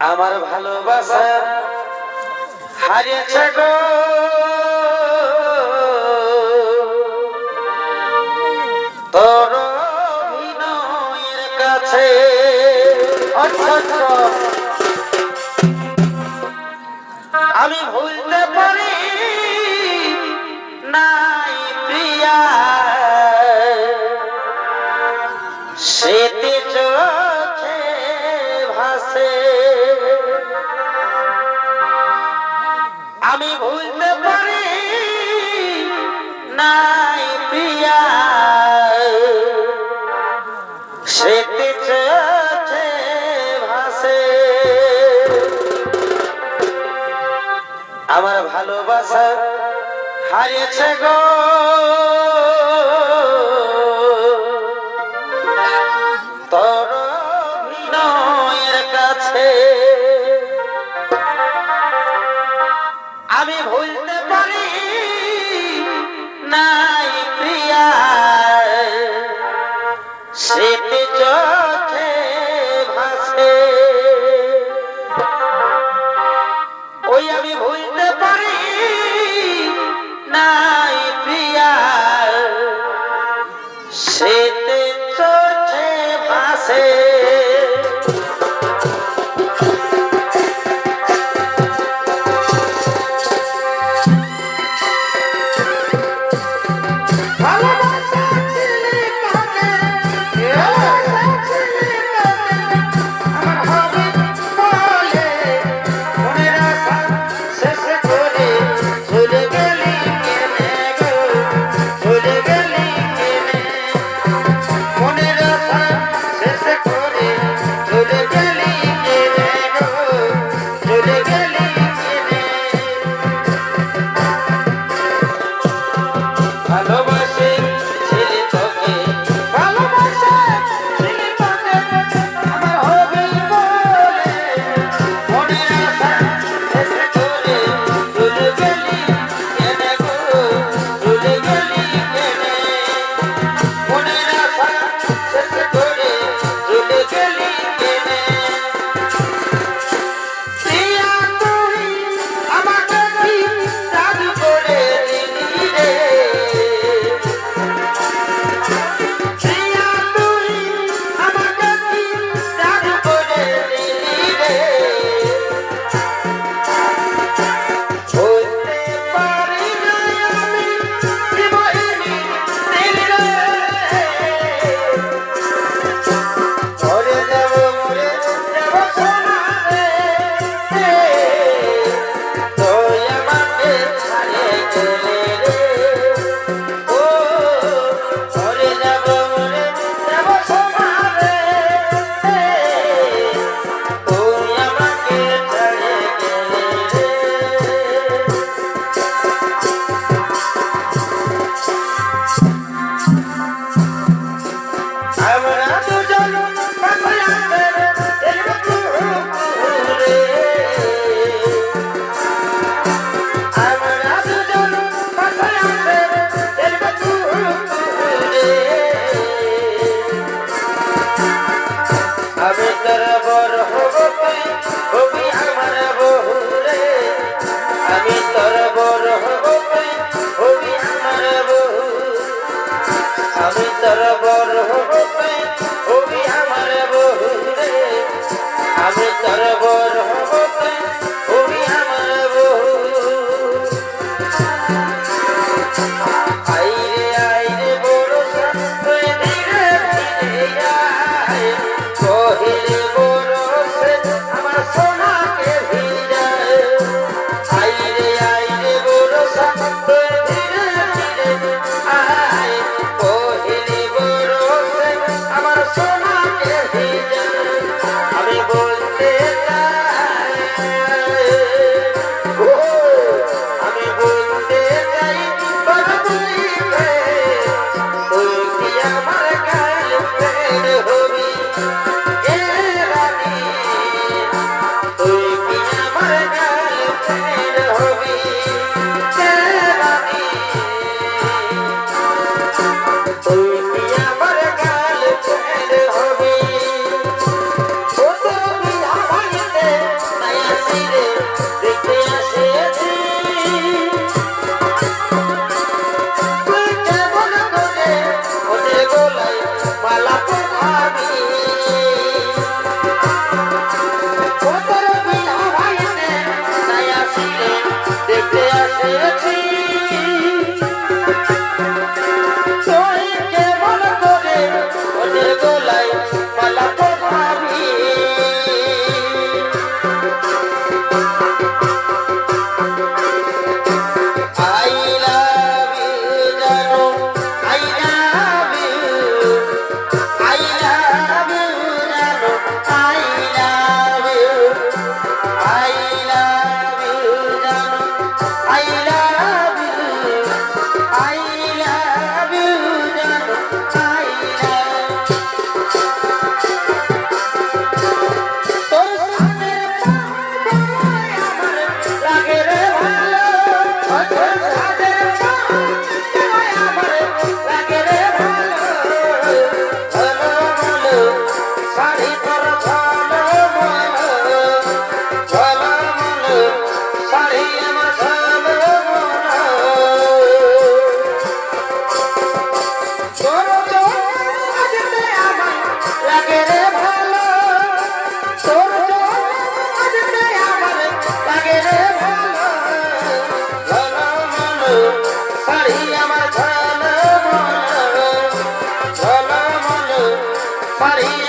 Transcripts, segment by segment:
আমার ভালোবাসা হারিয়েছে গো। তোর কাছে কাছে অন্য আমি বুঝতে পারি। নাই প্রিয়া সেতে চোখে ভাসে? আমার ভালোবাসা হারিয়েছে গো। party. party.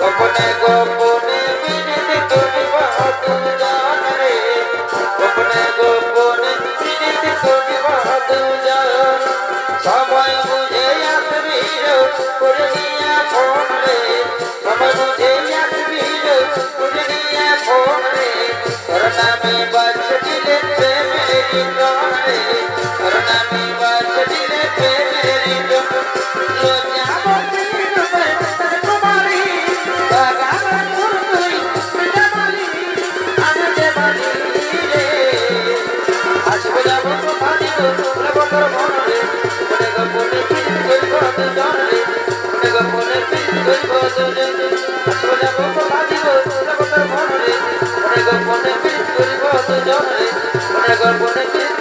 গোপনে গোপনে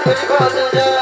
গো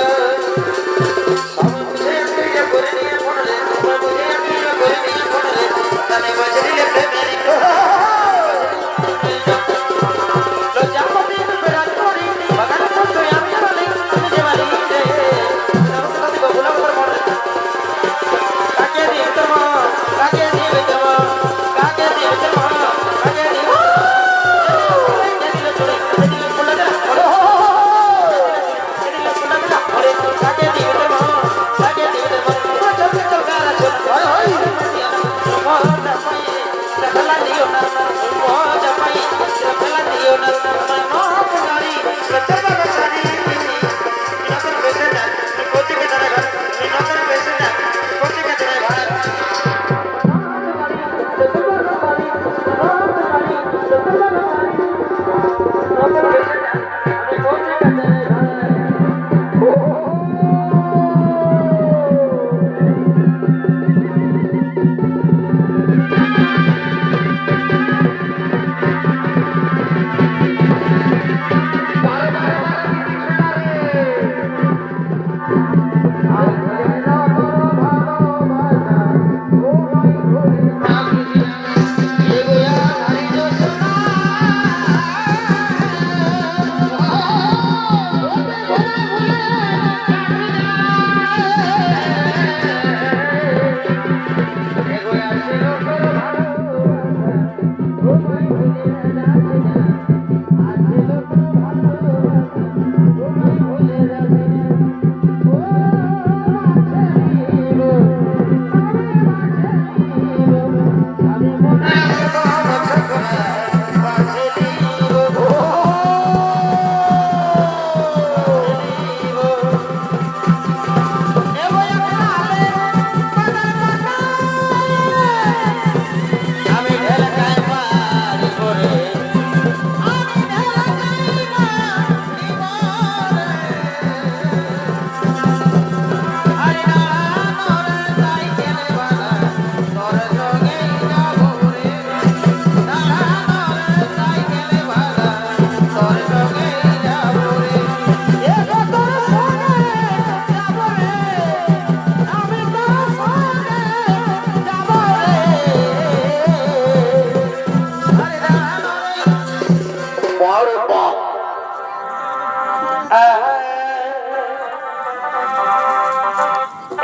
অরপা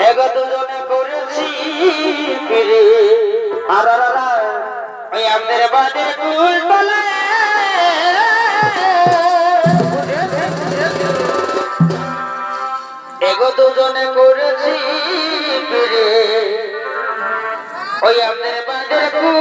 এগত জনে করেছি ফিরে। আর ওই আমাদের বাদে ওই আমাদের বাদে